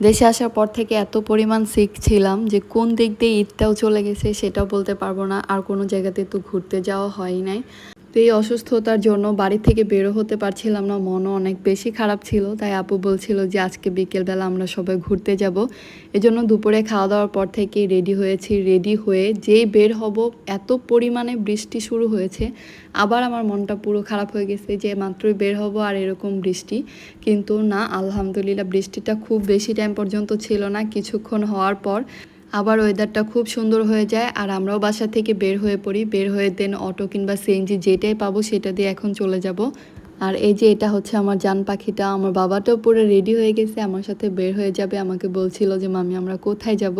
দেশে আসার পর থেকে এত পরিমাণ সিক ছিলাম যে কোন দিক দিয়ে ঈদটাও চলে গেছে সেটাও বলতে পারব না। আর কোনো জায়গাতে তো ঘুরতে যাওয়া হয় নাই। তো এই অসুস্থতার জন্য বাড়ি থেকে বেরো হতে পারছিলাম না। মনও অনেক বেশি খারাপ ছিল। তাই আপু বলছিল যে, আজকে বিকেলবেলা আমরা সবাই ঘুরতে যাব। এজন্য দুপুরে খাওয়া দাওয়ার পর থেকে রেডি হয়েছি। রেডি হয়ে যেই বের হব, এত পরিমাণে বৃষ্টি শুরু হয়েছে। আবার আমার মনটা পুরো খারাপ হয়ে গেছে যে, মাত্রই বের হব আর এরকম বৃষ্টি। কিন্তু না, আলহামদুলিল্লাহ, বৃষ্টিটা খুব বেশি টাইম পর্যন্ত ছিল না। কিছুক্ষণ হওয়ার পর আবার ওয়েদারটা খুব সুন্দর হয়ে যায় আর আমরাও বাসা থেকে বের হয়ে পড়ি। বের হয়ে দেন অটো কিংবা সিএনজি যেটাই পাবো সেটা দিয়ে এখন চলে যাব। আর এই যে এটা হচ্ছে আমার জান পাখিটা, আমার বাবাটাও পুরো রেডি হয়ে গেছে, আমার সাথে বের হয়ে যাবে, আমাকে বলছিল যে, মামি, আমরা কোথায় যাব?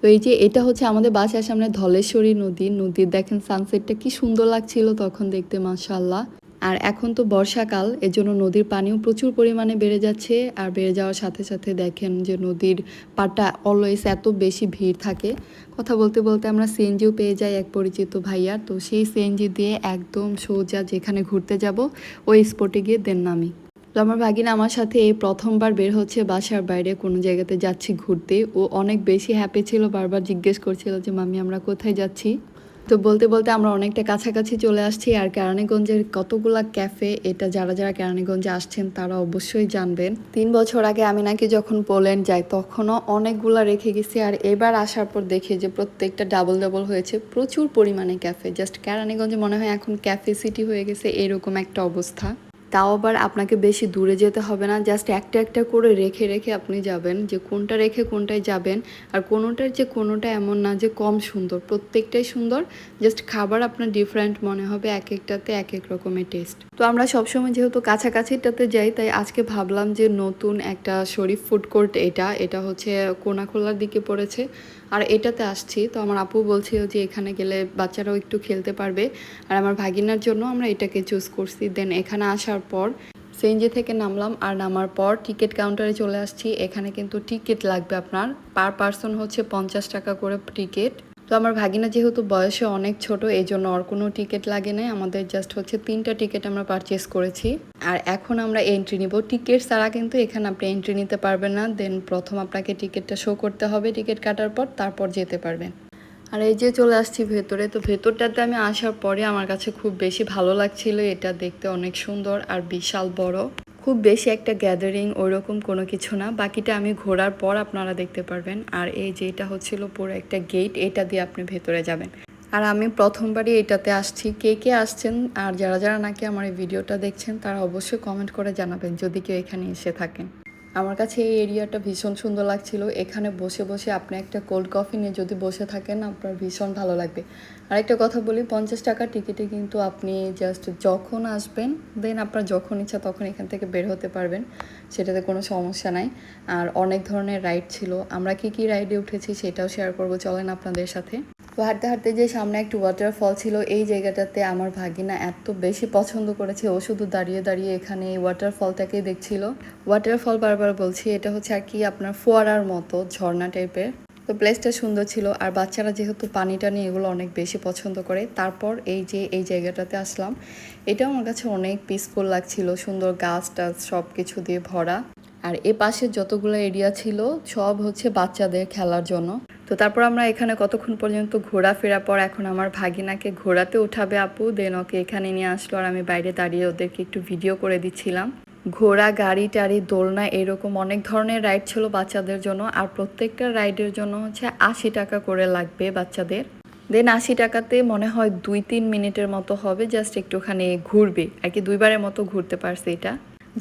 তো এই যে এটা হচ্ছে আমাদের বাসার সামনে ধলেশ্বরী নদী। নদীর দেখেন সানসেটটা কি সুন্দর লাগছিল তখন দেখতে মাশাল্লাহ আর এখন তো বর্ষাকাল, এজন্য নদীর পানিও প্রচুর পরিমাণে বেড়ে যাচ্ছে। আর বেড়ে যাওয়ার সাথে সাথে দেখেন যে নদীর পাটা অলওয়েজ এত বেশি ভিড় থাকে। কথা বলতে বলতে আমরা সিএনজিও পেয়ে যাই এক পরিচিত ভাইয়ার। তো সেই সিএনজি দিয়ে একদম সোজা যেখানে ঘুরতে যাব, ওই স্পটে গিয়ে দেন নামি। তো আমার ভাগিনা আমার সাথে এই প্রথমবার বের হচ্ছে বাসার বাইরে, কোনো জায়গাতে যাচ্ছি ঘুরতে। ও অনেক বেশি হ্যাপি ছিল, বারবার জিজ্ঞেস করছিল যে মামি আমরা কোথায় যাচ্ছি? তো বলতে বলতে আমরা অনেকটা কাছাকাছি চলে আসছি আর কেরানীগঞ্জের কতগুলা ক্যাফে এটা যারা যারা কেরানীগঞ্জে আসছেন তারা অবশ্যই জানবেন। তিন বছর আগে আমি নাকি যখন পোল্যান্ড যাই তখনও অনেকগুলা রেখে গেছি আর এবার আসার পর দেখি যে প্রত্যেকটা ডাবল ডাবল হয়েছে প্রচুর পরিমাণে ক্যাফে। জাস্ট কেরানীগঞ্জে মনে হয় এখন ক্যাফে সিটি হয়ে গেছে, এরকম একটা অবস্থা। তাও আবার আপনাকে বেশি দূরে যেতে হবে না জাস্ট একটা একটা করে রেখে রেখে আপনি যাবেন, যে কোনটা রেখে কোনটায় যাবেন, আর কোনোটার যে কোনোটা এমন না যে কম সুন্দর, প্রত্যেকটাই সুন্দর জাস্ট খাবার আপনার ডিফারেন্ট মনে হবে, এক একটাতে এক এক রকমের টেস্ট তো আমরা সবসময় যেহেতু কাছাকাছিটাতে যাই, তাই আজকে ভাবলাম যে নতুন একটা শরীফ ফুড কোর্ট এটা এটা হচ্ছে কোনাখোলার দিকে পড়েছে আর এটাতে আসছি। তো আমার আপু বলছিল যে এখানে গেলে বাচ্চারাও একটু খেলতে পারবে। আর আমার ভাগিনার জন্য আমরা এটাকে চুজ করছি। দেন এখানে আসার পর সেঞ্জে থেকে নামলাম আর নামার পর টিকিট কাউন্টারে চলে আসছি। এখানে কিন্তু টিকিট লাগবে আপনার। পার পার্সন হচ্ছে পঞ্চাশ টাকা করে টিকিট তো আমার ভাগিনা যেহেতু বয়সে অনেক ছোট এই জন্য ওর কোনো টিকিট লাগে নাই। আমাদের জাস্ট হচ্ছে তিনটা টিকিট আমরা পারচেস করেছি। আর এখন আমরা এন্ট্রি নিব। টিকিট ছাড়া কিন্তু এখানে আপনি এন্ট্রি নিতে পারবেন না। দেন প্রথম আপনাকে টিকিটটা শো করতে হবে টিকিট কাটার পর, তারপর যেতে পারবেন। আর এই যে চলে আসছি ভেতরে, তো ভেতরটাতে আমি আসার পরে আমার কাছে খুব বেশি ভালো লাগছিল। এটা দেখতে অনেক সুন্দর আর বিশাল বড়। খুব বেশি একটা গ্যাদারিং ওরকম কোনো কিছু না। বাকিটা আমি ঘোরার পর আপনারা দেখতে পারবেন। আর এই যে এটা হচ্ছিল পুরো একটা গেট এটা দিয়ে আপনি ভেতরে যাবেন। আর আমি প্রথমবারই এটাতে আসছি। কে কে আসছেন আর যারা যারা নাকি আমার এই ভিডিওটা দেখছেন, তারা অবশ্যই কমেন্ট করে জানাবেন, যদি কেউ এখানে এসে থাকেন। আমার কাছে এই এরিয়াটা ভীষণ সুন্দর লাগছিল। এখানে বসে বসে আপনি একটা কোল্ড কফি নিয়ে যদি বসে থাকেন, আপনার ভীষণ ভালো লাগবে। আরেকটা কথা বলি, পঞ্চাশ টাকার টিকিটে কিন্তু আপনি জাস্ট যখন আসবেন দেন আপনার যখন ইচ্ছা তখন এখান থেকে বের হতে পারবেন। সেটাতে কোনো সমস্যা নাই। আর অনেক ধরনের রাইড ছিল। আমরা কি কি রাইডে উঠেছি সেটাও শেয়ার করব। চলেন আপনাদের সাথে। তো হাঁটতে হাঁটতে যে সামনে একটু ওয়াটারফল ছিল, এই জায়গাটাতে আমার ভাগিনা এত বেশি পছন্দ করেছে। ও শুধু দাঁড়িয়ে দাঁড়িয়ে এখানে এই ওয়াটারফলটাকেই দেখছিল। ওয়াটারফল বারবার বলছি, এটা হচ্ছে আর কি আপনার ফোয়ারার মতো, ঝর্ণা টাইপের। তো প্লেসটা সুন্দর ছিল। আর বাচ্চারা যেহেতু পানিটা নিয়ে এগুলো অনেক বেশি পছন্দ করে, তারপর এই যে, এই জায়গাটাতে আসলাম। এটা আমার কাছে অনেক পিসফুল লাগছিল। সুন্দর গাছ টাছ সব কিছু দিয়ে ভরা। আর এ পাশে যতগুলো এরিয়া ছিল, সব হচ্ছে বাচ্চাদের খেলার জন্য। তো তারপর আমরা এখানে কতক্ষণ পর্যন্ত ঘোরাফেরা পর এখন আমার ভাগিনাকে ঘোরাতে উঠাবে আপু দেন ওকে এখানে নিয়ে আসলো আর আমি বাইরে দাঁড়িয়ে ওদেরকে একটু ভিডিও করে দিচ্ছিলাম। ঘোড়া, গাড়ি, টাড়ি, দোলনা এরকম অনেক ধরনের রাইড ছিল বাচ্চাদের জন্য, আর প্রত্যেকটা রাইডের জন্য হচ্ছে আশি টাকা করে লাগবে বাচ্চাদের। দেন আশি টাকাতে মনে হয় দুই তিন মিনিটের মতো হবে জাস্ট একটুখানি ঘুরবে। আর কি দুইবারের মতো ঘুরতে পারছে এটা।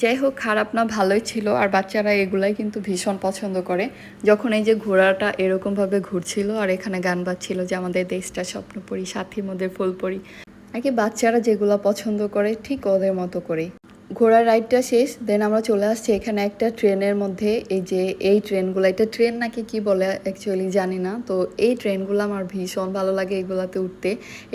যাই হোক, খারাপ না, ভালোই ছিল। আর বাচ্চারা এগুলাই কিন্তু ভীষণ পছন্দ করে। যখন এই যে ঘোড়াটা এরকমভাবে ঘুরছিল আর এখানে গান বাজছিল যে আমাদের দেশটা স্বপ্ন স্বপ্নপরি সাথী মধ্যে ফুলপরি, আর কি বাচ্চারা যেগুলো পছন্দ করে, ঠিক ওদের মতো করেই। ঘোড়ার রাইডটা শেষ দেন আমরা চলে আসছি এখানে একটা ট্রেনের মধ্যে। এই যে, এই ট্রেনগুলো, এটা ট্রেন নাকি কি বলে অ্যাকচুয়ালি জানি না। তো এই ট্রেনগুলো আমার ভীষণ ভালো লাগে এগুলাতে উঠতে।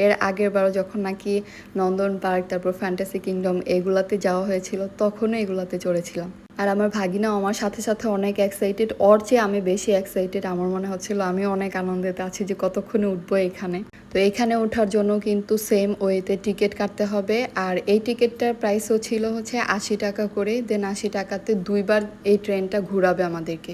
এর আগের বারও যখন নাকি নন্দন পার্ক, তারপর ফ্যান্টাসি কিংডম এগুলাতে যাওয়া হয়েছিল, তখনও এগুলাতে চড়েছিলাম। আর আমার ভাগিনা আমার সাথে সাথে অনেক এক্সাইটেড ওর চেয়ে আমি বেশি এক্সাইটেড আমার মনে হচ্ছিল আমি অনেক আনন্দেতে আছি যে কতক্ষণে উঠবো এখানে। তো এখানে ওঠার জন্য কিন্তু সেম ওয়েতে টিকিট কাটতে হবে। আর এই টিকিটটার প্রাইসও ছিল হচ্ছে আশি টাকা করে। দেন আশি টাকাতে দুইবার এই ট্রেনটা ঘুরাবে আমাদেরকে।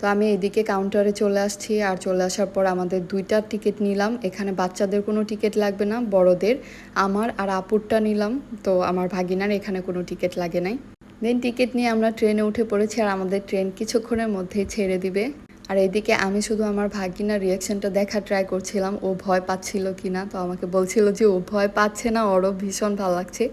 তো আমি এদিকে কাউন্টারে চলে আসছি। আর চলে আসার পর আমাদের দুইটা টিকিট নিলাম। এখানে বাচ্চাদের কোনো টিকিট লাগবে না, বড়দের। আমার আর আপুরটা নিলাম। তো আমার ভাগিনার এখানে কোনো টিকিট লাগে নাই। দেন টিকিট নিয়ে আমরা ট্রেনে উঠে পড়েছি। আর আমাদের ট্রেন কিছুক্ষণের মধ্যেই ছেড়ে দিবে। আর এদিকে আমি শুধু আমার ভাগিনার রিয়াকশনটা দেখা ট্রাই করছিলাম, ও ভয় পাচ্ছিল কি না তো আমাকে বলছিল যে, ও ভয় পাচ্ছে না, ওরও ভীষণ ভালো লাগছে।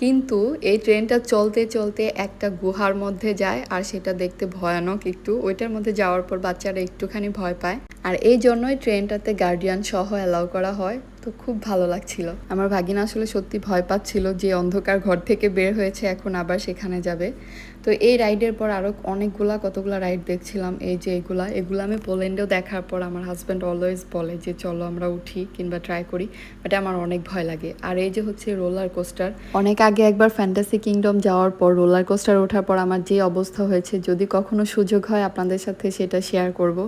কিন্তু এই ট্রেনটা চলতে চলতে একটা গুহার মধ্যে যায়, আর সেটা দেখতে ভয়ানক একটু। ওইটার মধ্যে যাওয়ার পর বাচ্চারা একটুখানি ভয় পায়। আর এই জন্যই ট্রেনটাতে গার্ডিয়ান সহ অ্যালাউ করা হয়। তো খুব ভালো লাগছিল। আমার ভাগিনা আসলে সত্যি ভয় পাচ্ছিল যে অন্ধকার ঘর থেকে বের হয়েছে, এখন আবার সেখানে যাবে। তো এই রাইডের পর আরও অনেকগুলা, কতগুলা রাইড দেখছিলাম, এই যে এগুলা। এগুলো আমি পোল্যান্ডেও দেখার পর আমার হাজব্যান্ড অলওয়েজ বলে যে, চলো আমরা উঠি কিংবা ট্রাই করি। বাট আমার অনেক ভয় লাগে। আর এই যে হচ্ছে রোলার কোস্টার অনেক আগে একবার ফ্যান্টাসি কিংডম যাওয়ার পর রোলার কোস্টার ওঠার পর আমার যে অবস্থা হয়েছে, যদি কখনো সুযোগ হয় আপনাদের সাথে সেটা শেয়ার করব।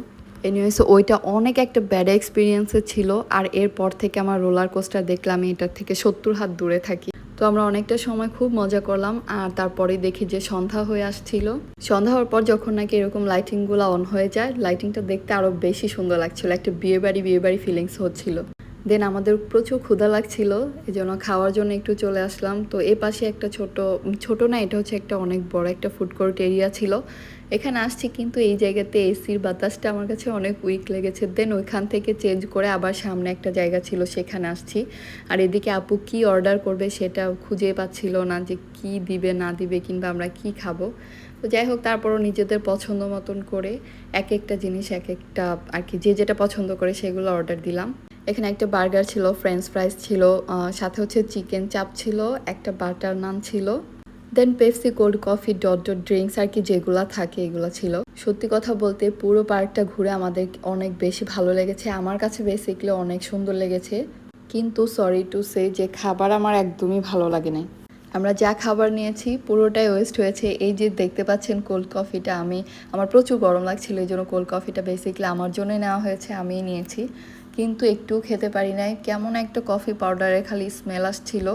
এনিওয়েস ওইটা অনেক একটা ব্যাড এক্সপিরিয়েন্সে ছিল, আর এরপর থেকে আমার রোলার কোস্টার দেখলাম আমি এটার থেকে সত্তর হাত দূরে থাকি। তো আমরা অনেকটা সময় খুব মজা করলাম, আর তারপরে দেখি যে সন্ধ্যা হয়ে আসছিল। সন্ধ্যা হওয়ার পর যখন নাকি এরকম লাইটিংগুলো অন হয়ে যায় লাইটিংটা দেখতে আরও বেশি সুন্দর লাগছিল, একটা বিয়ে বাড়ি বিয়ে বাড়ি ফিলিংস হচ্ছিল। দেন আমাদের প্রচুর ক্ষুধা লাগছিল এই জন্য খাওয়ার জন্য একটু চলে আসলাম। তো এ পাশে একটা ছোট ছোট না, এটা হচ্ছে একটা অনেক বড় একটা ফুড কোর্ট এরিয়া ছিল। এখানে আসছি কিন্তু এই জায়গাতে এসির বাতাসটা আমার কাছে অনেক উইক লেগেছে। দেন ওইখান থেকে চেঞ্জ করে আবার সামনে একটা জায়গা ছিল, সেখানে আসছি। আর এদিকে আপু কি অর্ডার করবে সেটা খুঁজে পাচ্ছিল না যে কি দিবে, না দিবে, কিংবা আমরা কি খাব। তো যাই হোক, তারপরও নিজেদের পছন্দ মতন করে এক একটা জিনিস, এক একটা আর কি, যে যেটা পছন্দ করে সেগুলো অর্ডার দিলাম। এখানে একটা বার্গার ছিল ফ্রেঞ্চ ফ্রাইস ছিল সাথে হচ্ছে চিকেন চাপ ছিল, একটা বাটার নান ছিল then Pepsi cold coffee dot dot drinks আর কি যেগুলো থাকে এগুলো ছিল। সত্যি কথা বলতে পুরো পার্কটা ঘুরে আমাদের অনেক বেশি ভালো লেগেছে, আমার কাছে বেসিকলি অনেক সুন্দর লেগেছে। কিন্তু সরি টু সে যে খাবার আমার একদমই ভালো লাগে নাই। আমরা যা খাবার নিয়েছি পুরোটাই ওয়েস্ট হয়েছে। এই যে দেখতে পাচ্ছেন কোল্ড কফিটা আমি, আমার প্রচুর গরম লাগছিল, এই জন্য কোল্ড কফিটা বেসিকলি আমার জন্যই নেওয়া হয়েছে, আমিই নিয়েছি। কিন্তু একটু খেতে পারি নাই। কেমন একটা কফি পাউডারের খালি স্মেল আসছিল।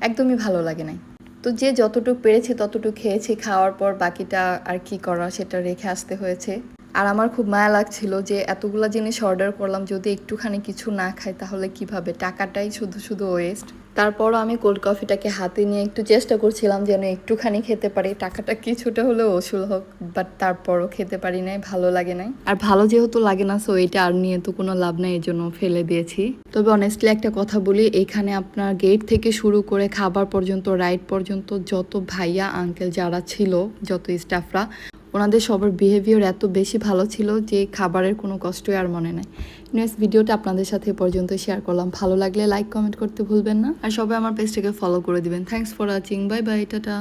একদমই ভালো লাগে নাই। তো যে যতটুকু পেরেছে ততটুকু খেয়েছি। খাওয়ার পর বাকিটা আর কি করা সেটা রেখে আসতে হয়েছে। আর আমার খুব মায়া লাগছিল যে এতগুলো জিনিস অর্ডার করলাম। যদি একটুখানি কিছু না খাই তাহলে কীভাবে? টাকাটাই শুধু শুধু ওয়েস্ট তারপরও আমি কোল্ড কফিটাকে হাতে নিয়ে একটু চেষ্টা করছিলাম যেন একটুখানি খেতে পারি। টাকাটা কিছুটা হলেও ওসুল হোক বাট তারপরও খেতে পারি নাই, ভালো লাগে নাই। আর ভালো যেহেতু লাগে না সো এটা আর নিয়ে তো কোনো লাভ নাই এই জন্য ফেলে দিয়েছি। তবে অনেস্টলি একটা কথা বলি, এখানে আপনার গেট থেকে শুরু করে খাবার পর্যন্ত রাইড পর্যন্ত যত ভাইয়া আঙ্কেল যারা ছিল, যত স্টাফরা ওনাদের সবার বিহেভিয়ার এত বেশি ভালো ছিল যে খাবারের কোনো কষ্টই আর মনে নাই। নেক্সট ভিডিওটা আপনাদের সাথে পর্যন্ত শেয়ার করলাম। ভালো লাগলে লাইক কমেন্ট করতে ভুলবেন না। আর সবাই আমার পেজটাকে ফলো করে দিবেন। Thanks for watching bye bye tata.